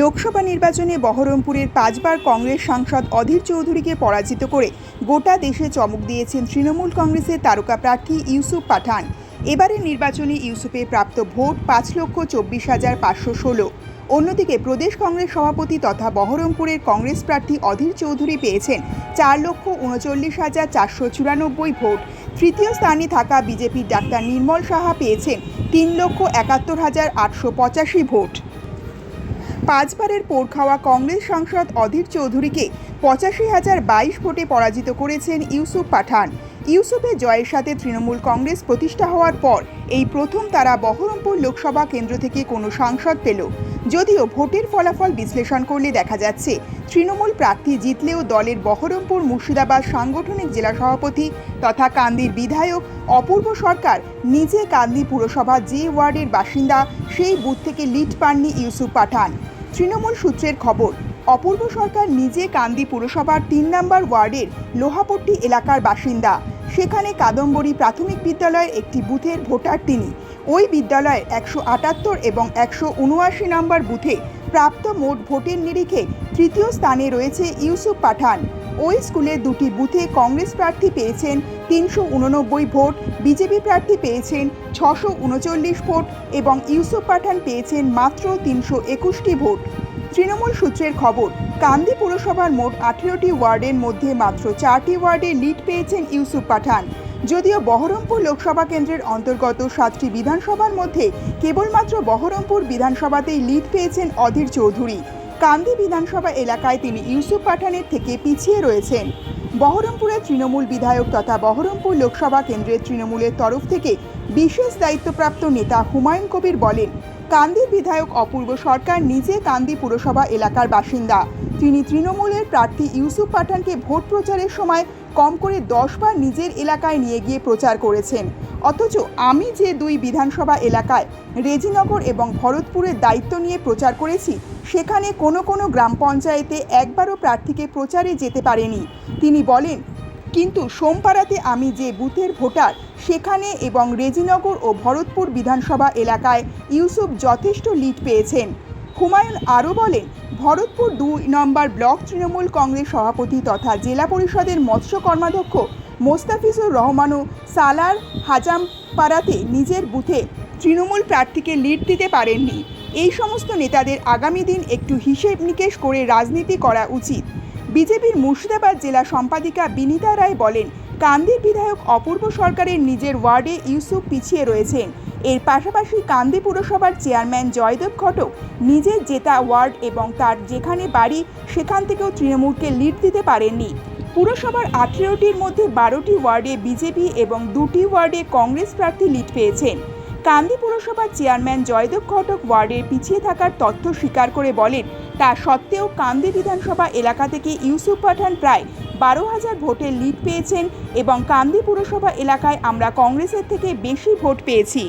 লোকসভা নির্বাচনে বহরমপুরের পাঁচবার কংগ্রেস সাংসদ অধীর চৌধুরীকে পরাজিত করে গোটা দেশে চমক দিয়েছেন তৃণমূল কংগ্রেসের তারকা প্রার্থী ইউসুফ পাঠান। এবারের নির্বাচনে ইউসুফে প্রাপ্ত ভোট পাঁচ লক্ষ চব্বিশ হাজার পাঁচশো ষোলো। অন্যদিকে প্রদেশ কংগ্রেস সভাপতি তথা বহরমপুরের কংগ্রেস প্রার্থী অধীর চৌধুরী পেয়েছেন চার লক্ষ উনচল্লিশ হাজার চারশো চুরানব্বই ভোট। তৃতীয় স্থানে থাকা বিজেপির ডাক্তার নির্মল সাহা পেয়েছেন তিন লক্ষ একাত্তর হাজার আটশো পঁচাশি ভোট। পাঁচবারের পোড় খাওয়া কংগ্রেস সাংসদ অধীর চৌধুরীকে পঁচাশি হাজার বাইশ ভোটে পরাজিত করেছেন ইউসুফ পাঠান। ইউসুফের জয়ের সাথে তৃণমূল কংগ্রেস প্রতিষ্ঠা হওয়ার পর এই প্রথম তারা বহরমপুর লোকসভা কেন্দ্র থেকে কোনো সাংসদ পেল। যদিও ভোটের ফলাফল বিশ্লেষণ করলে দেখা যাচ্ছে, তৃণমূল প্রার্থী জিতলেও দলের বহরমপুর মুর্শিদাবাদ সাংগঠনিক জেলা সভাপতি তথা কান্দির বিধায়ক অপূর্ব সরকার নিজে কান্দি পুরসভা যে ওয়ার্ডের বাসিন্দা, সেই বুথ থেকে লিড পাননি ইউসুফ পাঠান। তৃণমূল সূত্রের খবর, অপূর্ব সরকার নিজে কান্দি পুরসভার তিন নম্বর ওয়ার্ডের লোহাপট্টি এলাকার বাসিন্দা। সেখানে কাদম্বরী প্রাথমিক বিদ্যালয়ের একটি বুথের ভোটার তিনি। ওই বিদ্যালয়ের একশো আটাত্তর এবং একশো উনআশি নম্বর বুথে প্রাপ্ত মোট ভোটের নিরিখে তৃতীয় স্থানে রয়েছে ইউসুফ পাঠান। ওই স্কুলের দুটি বুথে কংগ্রেস প্রার্থী পেয়েছেন তিনশো উননব্বই ভোট, বিজেপি প্রার্থী পেয়েছেন ছশো উনচল্লিশ ভোট এবং ইউসুফ পাঠান পেয়েছেন মাত্র তিনশো একুশটি ভোট। তৃণমূল সূত্রের খবর, কান্দি পুরসভার মোট আঠেরোটি ওয়ার্ডের মধ্যে মাত্র চারটি ওয়ার্ডে লিড পেয়েছেন ইউসুফ পাঠান। যদিও বহরমপুর লোকসভা কেন্দ্রের অন্তর্গত সাতটি বিধানসভার মধ্যে কেবলমাত্র বহরমপুর বিধানসভাতেই লিড পেয়েছেন অধীর চৌধুরী। কান্দি বিধানসভা এলাকায় তিনি ইউসুফ পাঠানের থেকে পিছিয়ে রয়েছেন। বহরমপুরের তৃণমূল বিধায়ক তথা বহরমপুর লোকসভা কেন্দ্রের তৃণমূলের তরফ থেকে বিশেষ দায়িত্বপ্রাপ্ত নেতা হুমায়ুন কবির বলেন কান্দির বিধায়ক অপূর্ব সরকার নিজে কান্দি পুরসভা এলাকার বাসিন্দা। তিনি তৃণমূলের প্রার্থী ইউসুফ পাঠানকে ভোট প্রচারের সময় কম করে দশবার নিজের এলাকায় নিয়ে গিয়ে প্রচার করেছেন। অথচ আমি যে দুই বিধানসভা এলাকায় রেজিনগর এবং ভরতপুরের দায়িত্ব নিয়ে প্রচার করেছি, সেখানে কোনো কোনো গ্রাম পঞ্চায়েতে একবারও প্রার্থীকে প্রচারে যেতে পারেনি। তিনি বলেন কিন্তু সোমপাড়াতে আমি যে বুথের ভোটার, সেখানে এবং রেজিনগর ও ভরতপুর বিধানসভা এলাকায় ইউসুফ যথেষ্ট লিড পেয়েছেন। হুমায়ুন আরও বলেন, ভরতপুর দুই নম্বর ব্লক তৃণমূল কংগ্রেস সভাপতি তথা জেলা পরিষদের মৎস্য কর্মাধ্যক্ষ মোস্তাফিজুর রহমানও সালার হাজামপাড়াতে নিজের বুথে তৃণমূল প্রার্থীকে লিড দিতে পারেননি। এই সমস্ত নেতাদের আগামী দিন একটু হিসেব নিকেশ করে রাজনীতি করা উচিত। বিজেপির মুর্শিদাবাদ জেলা সম্পাদিকা বিনিতা রায় বলেন, কান্দির বিধায়ক অপূর্ব সরকারের নিজের ওয়ার্ডে ইউসুফ পিছিয়ে রয়েছেন। এর পাশাপাশি কান্দি পুরসভার চেয়ারম্যান জয়দেব ঘটক নিজের জেতা ওয়ার্ড এবং তার যেখানে বাড়ি, সেখান থেকেও তৃণমূলকে লিড দিতে পারেননি। পুরসভার আঠেরোটির মধ্যে বারোটি ওয়ার্ডে বিজেপি এবং দুটি ওয়ার্ডে কংগ্রেস প্রার্থী লিড পেয়েছেন। কান্দি পুরসভার চেয়ারম্যান জয়দেব ঘটক ওয়ার্ডের পিছিয়ে থাকার তথ্য স্বীকার করে বলেন তা সত্ত্বেও কান্দি বিধানসভা এলাকা থেকে ইউসুফ পাঠান প্রায় বারো হাজার ভোটে লিড পেয়েছেন এবং কান্দি পুরসভা এলাকায় আমরা কংগ্রেসের থেকে বেশি ভোট পেয়েছি।